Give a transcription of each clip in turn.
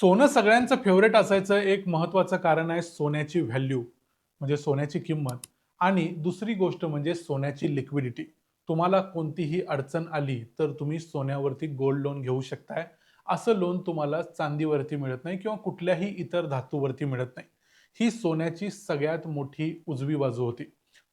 सोनं सगळ्यांचं फेवरेट असायचं एक महत्वाचं कारण आहे सोन्याची व्हॅल्यू म्हणजे सोन्याची किंमत. आणि दुसरी गोष्ट म्हणजे सोन्याची लिक्विडिटी तुम्हाला कोणतीही अडचण आली तर तुम्ही सोन्यावरती गोल्ड लोन घेऊ शकताय. असं लोन तुम्हाला चांदीवरती मिळत नाही किंवा कुठल्याही इतर धातूवरती मिळत नाही. ही सोन्याची सगळ्यात मोठी उजवी बाजू होती.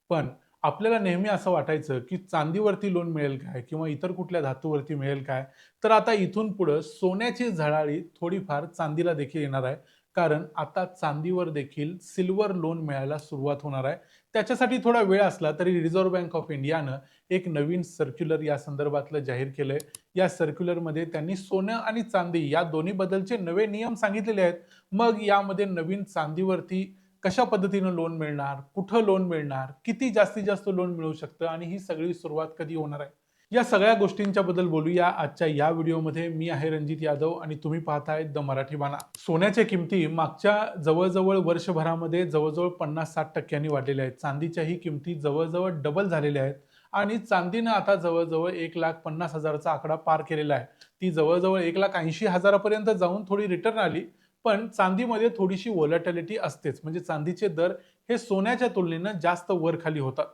पण आपल्याला नेहमी असं वाटायचं की चांदीवरती लोन मिळेल काय किंवा इतर कुठल्या धातूवरती मिळेल काय? तर आता इथून पुढं सोन्याची झळाळी थोडीफार चांदीला देखील येणार आहे. कारण आता चांदीवर देखील सिल्वर लोन मिळायला सुरुवात होणार आहे. त्याच्यासाठी थोडा वेळ असला तरी रिझर्व्ह बँक ऑफ इंडियानं एक नवीन सर्क्युलर या संदर्भातलं जाहीर केलंय. या सर्क्युलरमध्ये त्यांनी सोनं आणि चांदी या दोन्ही बदलचे नवे नियम सांगितलेले आहेत. मग यामध्ये नवीन चांदीवरती कशा पद्धतीनं लोन मिळणार? कुठं लोन मिळणार? किती जास्तीत जास्त लोन मिळू शकतं? आणि ही सगळी सुरुवात कधी होणार आहे? या सगळ्या गोष्टींच्या बद्दल बोलूया. आजच्या या व्हिडिओमध्ये मी आहे रणजित यादव आणि तुम्ही पाहताय द मराठी बाणा सोन्याच्या किमती मागच्या जवळजवळ वर्षभरामध्ये जवळजवळ पन्नास साठ टक्क्यांनी वाढलेल्या आहेत. चांदीच्याही किमती जवळजवळ डबल झालेल्या आहेत. आणि चांदीनं आता जवळजवळ एक लाख पन्नास हजाराचा आकडा पार केलेला आहे. ती जवळजवळ एक लाख ऐंशी हजारापर्यंत जाऊन थोडी रिटर्न आली. पण चांदीमध्ये थोडीशी वॉलॅटिलिटी असतेच. म्हणजे चांदीचे दर हे सोन्याच्या तुलनेनं जास्त वर खाली होतात.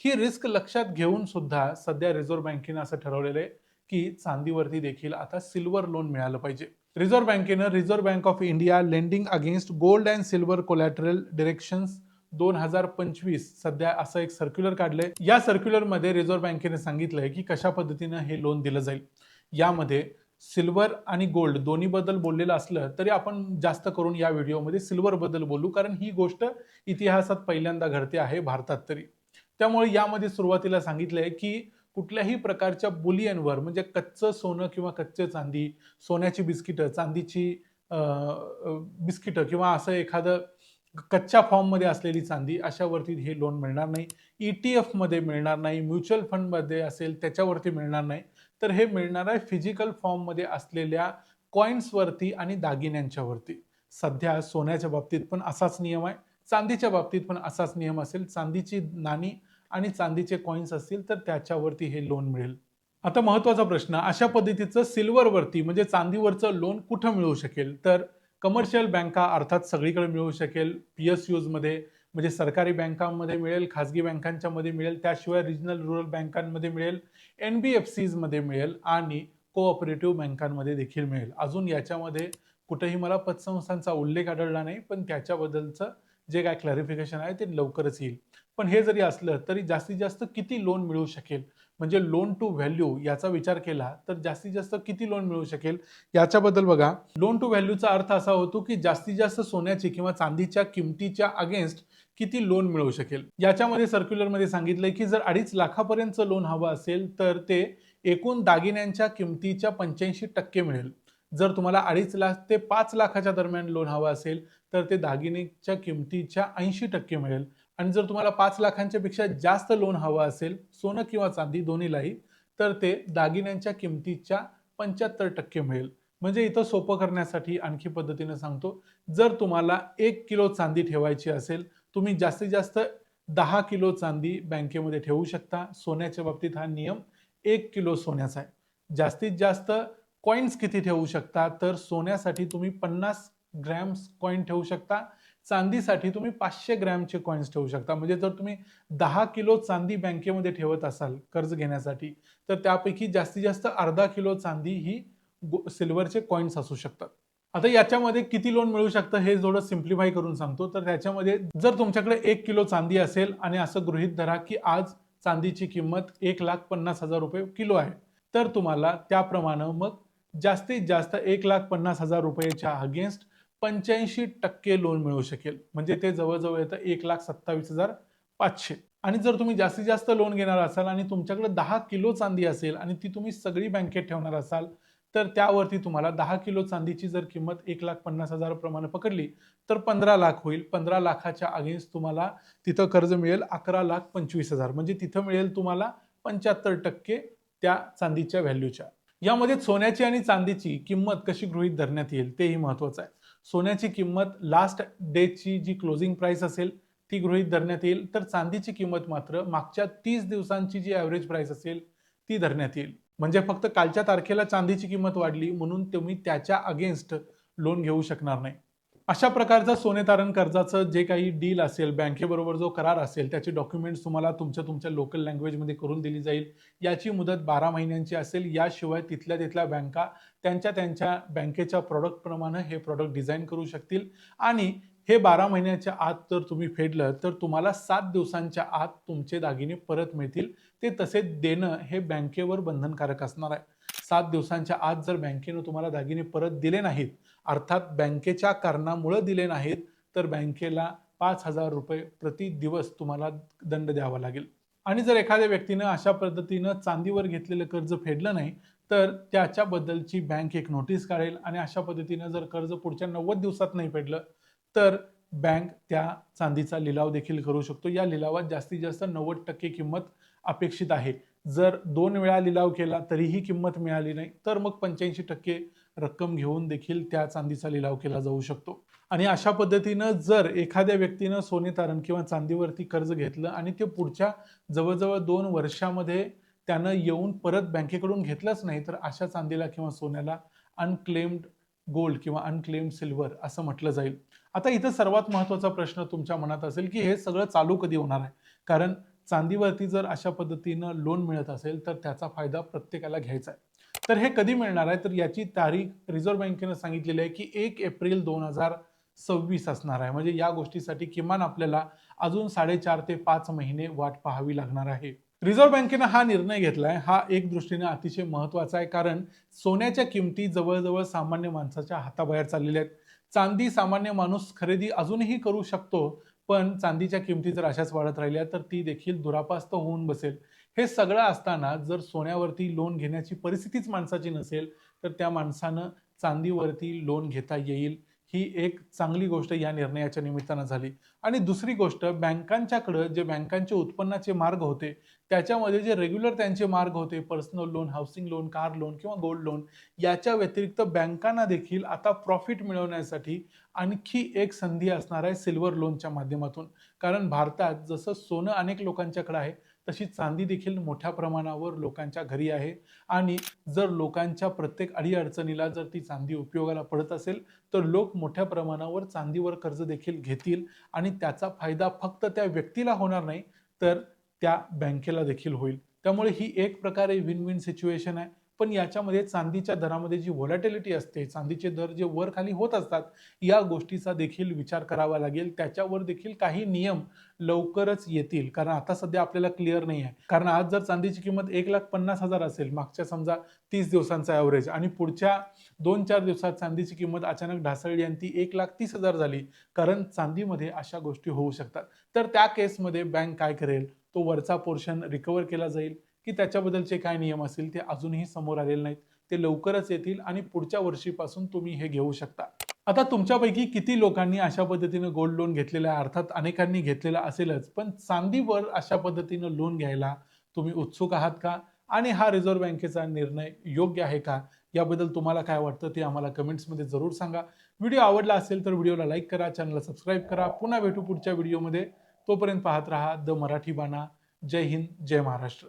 ही रिस्क लक्षात घेऊन सुद्धा सध्या रिझर्व्ह बँकेनं असं ठरवलेलं आहे की चांदीवरती देखील आता सिल्वर लोन मिळालं पाहिजे. रिझर्व्ह बँकेनं reserve bank of India lending against gold and silver collateral directions दोन हजार पंचवीस सध्या असं एक सर्क्युलर काढलंय. या सर्क्युलरमध्ये रिझर्व्ह बँकेने सांगितलंय की कशा पद्धतीनं हे लोन दिलं जाईल. यामध्ये सिल्वर आणि गोल्ड दोन्हीबद्दल बोललेलं असलं तरी आपण जास्त करून या व्हिडिओमध्ये सिल्वरबद्दल बोलू कारण ही गोष्ट इतिहासात पहिल्यांदा घडते आहे भारतात तरी. त्यामुळे यामध्ये सुरुवातीला सांगितलं आहे की कुठल्याही प्रकारच्या बुलियनवर म्हणजे कच्चं सोनं किंवा कच्चे चांदी सोन्याची बिस्किटं चांदीची बिस्किटं किंवा असं एखादं कच्च्या फॉर्ममध्ये असलेली चांदी अशावरती हे लोन मिळणार नाही. ई टी एफमध्ये मिळणार नाही. म्युच्युअल फंडमध्ये असेल त्याच्यावरती मिळणार नाही. तर हे मिळणार आहे फिजिकल फॉर्ममध्ये असलेल्या कॉईन्सवरती आणि दागिन्यांच्यावरती सध्या सोन्याच्या बाबतीत पण असाच नियम आहे. चांदीच्या बाबतीत पण असाच नियम असेल. चांदीची नाणी आणि चांदीचे कॉईन्स असतील तर त्याच्यावरती हे लोन मिळेल. आता महत्त्वाचा प्रश्न अशा पद्धतीचं सिल्वरवरती म्हणजे चांदीवरचं लोन कुठं मिळू शकेल? तर कमर्शियल बँका अर्थात सगळीकडे मिळू शकेल पी एस यूजमध्ये म्हणजे सरकारी बँकांमध्ये मिळेल खाजगी बँकांच्या मध्ये मिळेल त्याशिवाय रिजनल रुरल बँकांमध्ये मिळेल एन बी एफ सीजमध्ये मिळेल आणि कोऑपरेटिव्ह बँकांमध्ये देखील मिळेल. अजून याच्यामध्ये कुठेही मला पतसंस्थांचा उल्लेख आढळला नाही पण त्याच्याबद्दलचं जे काय क्लॅरिफिकेशन आहे ते लवकरच येईल. पण हे जरी असलं तरी जास्तीत जास्त किती लोन मिळू शकेल? म्हणजे लोन टू व्हॅल्यू याचा विचार केला तर जास्तीत जास्त किती लोन मिळू शकेल? याच्याबद्दल बघा. लोन टू व्हॅल्यूचा अर्थ असा होतो की जास्तीत जास्त सोन्याची किंवा चांदीच्या किमतीच्या अगेन्स्ट किती लोन मिळू शकेल? याच्यामध्ये सर्क्युलरमध्ये सांगितलंय की जर अडीच लाखापर्यंतचं लोन हवं असेल तर ते एकूण दागिन्यांच्या किमतीच्या पंच्याऐंशी टक्के मिळेल. जर तुम्हाला अडीच लाख ते पाच लाखाच्या दरम्यान लोन हवं असेल तर ते दागिनेच्या किमतीच्या ऐंशी टक्के मिळेल. आणि जर तुम्हाला पाच लाखांच्या पेक्षा जास्त लोन हवं असेल सोनं किंवा चांदी दोन्हीलाही तर ते दागिन्यांच्या किमतीच्या पंच्याहत्तर टक्के मिळेल. म्हणजे इथं सोपं करण्यासाठी आणखी पद्धतीने सांगतो जर तुम्हाला एक किलो चांदी ठेवायची असेल तुम्ही जास्तीत जास्त दहा किलो चांदी बँकेमध्ये ठेवू शकता. सोन्याच्या बाबतीत हा नियम एक किलो सोन्याचा आहे. जास्तीत जास्त कॉईन्स किती ठेवू शकता? तर सोन्यासाठी तुम्ही पन्नास ग्रॅम्स कॉईन ठेवू शकता. चांदीसाठी तुम्ही पाचशे ग्रॅमचे कॉईन्स ठेवू शकता. म्हणजे जर तुम्ही दहा किलो चांदी बँकेमध्ये ठेवत असाल कर्ज घेण्यासाठी तर त्यापैकी जास्तीत जास्त अर्धा किलो चांदी ही सिल्वरचे कॉईन्स असू शकतात. आता याच्यामध्ये किती लोन मिळू शकतं हे थोडं सिम्प्लिफाय करून सांगतो. तर त्याच्यामध्ये जर तुमच्याकडे एक किलो चांदी असेल आणि असं गृहित धरा की आज चांदीची किंमत एक लाख पन्नास हजार रुपये किलो आहे तर तुम्हाला त्याप्रमाणे मग जास्तीत जास्त एक लाख पन्नास हजार रुपयाच्या अगेन्स्ट पंच्याऐंशी टक्के लोन मिळू शकेल. म्हणजे ते जवळजवळ येतं एक लाख सत्तावीस हजार पाचशे. आणि जर तुम्ही जास्तीत जास्त लोन घेणार असाल आणि तुमच्याकडे दहा किलो चांदी असेल आणि ती तुम्ही सगळी बँकेत ठेवणार असाल तर त्यावरती तुम्हाला दहा किलो चांदीची जर किंमत एक लाख पन्नास हजार प्रमाणे पकडली तर पंधरा लाख होईल. पंधरा लाखाच्या अगेन्स्ट तुम्हाला तिथं कर्ज मिळेल अकरा लाख पंचवीस हजार. म्हणजे तिथं मिळेल तुम्हाला पंच्याहत्तर टक्के त्या चांदीच्या व्हॅल्यूच्या यामध्ये सोन्याची आणि चांदीची किंमत कशी गृहित धरण्यात येईल तेही महत्वाचं आहे. सोन्याची किंमत लास्ट डेची जी क्लोजिंग प्राइस असेल ती गृहित धरण्यात येईल. तर चांदीची किंमत मात्र मागच्या तीस दिवसांची जी ॲव्हरेज प्राइस असेल ती धरण्यात येईल. म्हणजे फक्त कालच्या तारखेला चांदीची किंमत वाढली म्हणून तुम्ही त्याच्या अगेन्स्ट लोन घेऊ शकणार नाही. अशा प्रकारचं सोने तारण कर्जाचं जे काही डील असेल बँकेबरोबर जो करार असेल त्याचे डॉक्युमेंट्स तुम्हाला तुमच्या तुमच्या लोकल लँग्वेजमध्ये करून दिली जाईल. याची मुदत बारा महिन्यांची असेल. याशिवाय तिथल्या तिथल्या बँका त्यांच्या त्यांच्या बँकेच्या प्रॉडक्टप्रमाणे हे प्रॉडक्ट डिझाईन करू शकतील. आणि हे बारा महिन्याच्या आत जर तुम्ही फेडलं तर तुम्हाला सात दिवसांच्या आत तुमचे दागिने परत मिळतील. ते तसे देणं हे बँकेवर बंधनकारक असणार आहे. सात दिवसांच्या आत जर बँकेनं तुम्हाला दागिने परत दिले नाहीत अर्थात बँकेच्या कारणामुळं दिले नाहीत तर बँकेला पाच हजार रुपये प्रति दिवस तुम्हाला दंड द्यावा लागेल. आणि जर एखाद्या व्यक्तीनं अशा पद्धतीनं चांदीवर घेतलेलं कर्ज फेडलं नाही तर त्याच्याबद्दलची बँक एक नोटीस काढेल आणि अशा पद्धतीनं जर कर्ज पुढच्या नव्वद दिवसात नाही फेडलं तर बँक त्या चांदीचा लिलाव देखील करू शकतो. या लिलावात जास्तीत जास्त नव्वद टक्के किंमत अपेक्षित आहे. जर दोन वेळा लिलाव केला तरीही किंमत मिळाली नाही तर मग पंच्याऐंशी टक्के रक्कम घेऊन देखील त्या चांदीचा लिलाव केला जाऊ शकतो. आणि अशा पद्धतीनं जर एखाद्या व्यक्तीनं सोने तारण किंवा चांदीवरती कर्ज घेतलं आणि ते पुढच्या जवळजवळ दोन वर्षामध्ये त्यानं येऊन परत बँकेकडून घेतलंच नाही तर अशा चांदीला किंवा सोन्याला अनक्लेम्ड गोल्ड किंवा अनक्लेम्ड सिल्वर असं म्हटलं जाईल. आता इथं सर्वात महत्त्वाचा प्रश्न तुमच्या मनात असेल की हे सगळं चालू कधी होणार आहे? कारण चांदीवरती जर अशा पद्धतीनं लोन मिळत असेल तर त्याचा फायदा प्रत्येकाला घ्यायचा आहे. तर हे कधी मिळणार आहे? तर याची तारीख रिझर्व्ह बँकेनं सांगितलेली आहे की एक एप्रिल दोन हजार सव्वीस असणार आहे. म्हणजे या गोष्टीसाठी किमान आपल्याला अजून साडेचार ते पाच महिने वाट पाहावी लागणार आहे. रिझर्व्ह बँकेनं हा निर्णय घेतलाय. हा एक दृष्टीने अतिशय महत्त्वाचा आहे कारण सोन्याच्या किमती जवळजवळ सामान्य माणसाच्या हाताबाहेर चाललेल्या आहेत. चांदी सामान्य माणूस खरेदी अजूनही करू शकतो पण चांदीच्या किमती जर अशाच वाढत राहिल्या तर ती देखील दुरापास्त होऊन बसेल. हे सगळं असताना जर सोन्यावरती लोन घेण्याची परिस्थितीच माणसाची नसेल तर त्या माणसानं चांदीवरती लोन घेता येईल ही एक चांगली गोष्ट या निर्णयाच्या निमित्तानं झाली. आणि दुसरी गोष्ट बँकांच्याकडं जे बँकांचे उत्पन्नाचे मार्ग होते त्याच्यामध्ये जे रेग्युलर त्यांचे मार्ग होते personal loan housing loan car loan किंवा गोल्ड लोन याच्या व्यतिरिक्त बँकांना देखील आता प्रॉफिट मिळवण्यासाठी आणखी एक संधी असणार आहे सिल्वर लोनच्या माध्यमातून. कारण भारतात जसं सोनं अनेक लोकांच्याकडे आहे तशी चांदी देखील मोठ्या प्रमाणावर लोकांच्या घरी आहे. आणि जर लोकांच्या प्रत्येक अडीअडचणीला जर ती चांदी उपयोगाला पडत असेल तर लोक मोठ्या प्रमाणावर चांदीवर कर्ज देखील घेतील आणि त्याचा फायदा फक्त त्या व्यक्तीला होणार नाही तर त्या बँकेला देखील होईल. त्यामुळे ही एक प्रकारे विन विन सिच्युएशन आहे. पण याच्यामध्ये चांदीच्या दरामध्ये जी व्हॉलॅटिलिटी असते चांदीचे दर जे वर खाली होत असतात या गोष्टीचा देखील विचार करावा लागेल. त्याच्यावर देखील काही नियम लवकरच येतील. कारण आता सध्या आपल्याला क्लिअर नाही आहे. कारण आज जर चांदीची किंमत एक लाख पन्नास हजार असेल मागच्या समजा तीस दिवसांचा ॲव्हरेज आणि पुढच्या दोन चार दिवसात चांदीची किंमत अचानक ढासळली आणि ती एक लाख तीस हजार झाली कारण चांदीमध्ये अशा गोष्टी होऊ शकतात. तर त्या केसमध्ये बँक काय करेल? तो वरचा पोर्शन रिकवर केला जाईल. की त्याच्याबद्दलचे काय नियम असतील ते अजूनही समोर आलेले नाहीत. ते लवकरच येतील आणि पुढच्या वर्षीपासून तुम्ही हे घेऊ शकता. आता तुमच्यापैकी किती लोकांनी अशा पद्धतीनं गोल्ड लोन घेतलेलं आहे? अर्थात अनेकांनी घेतलेला असेलच पण चांदीवर अशा पद्धतीनं लोन घ्यायला तुम्ही उत्सुक आहात का? आणि हा रिझर्व्ह बँकेचा निर्णय योग्य आहे का? याबद्दल तुम्हाला काय वाटतं ते आम्हाला कमेंट्समध्ये जरूर सांगा. व्हिडिओ आवडला असेल तर व्हिडिओला लाईक करा चॅनलला सबस्क्राईब करा. पुन्हा भेटू पुढच्या व्हिडिओमध्ये. तोपर्यंत पाहत राहा द मराठी बाणा. जय हिंद जय महाराष्ट्र.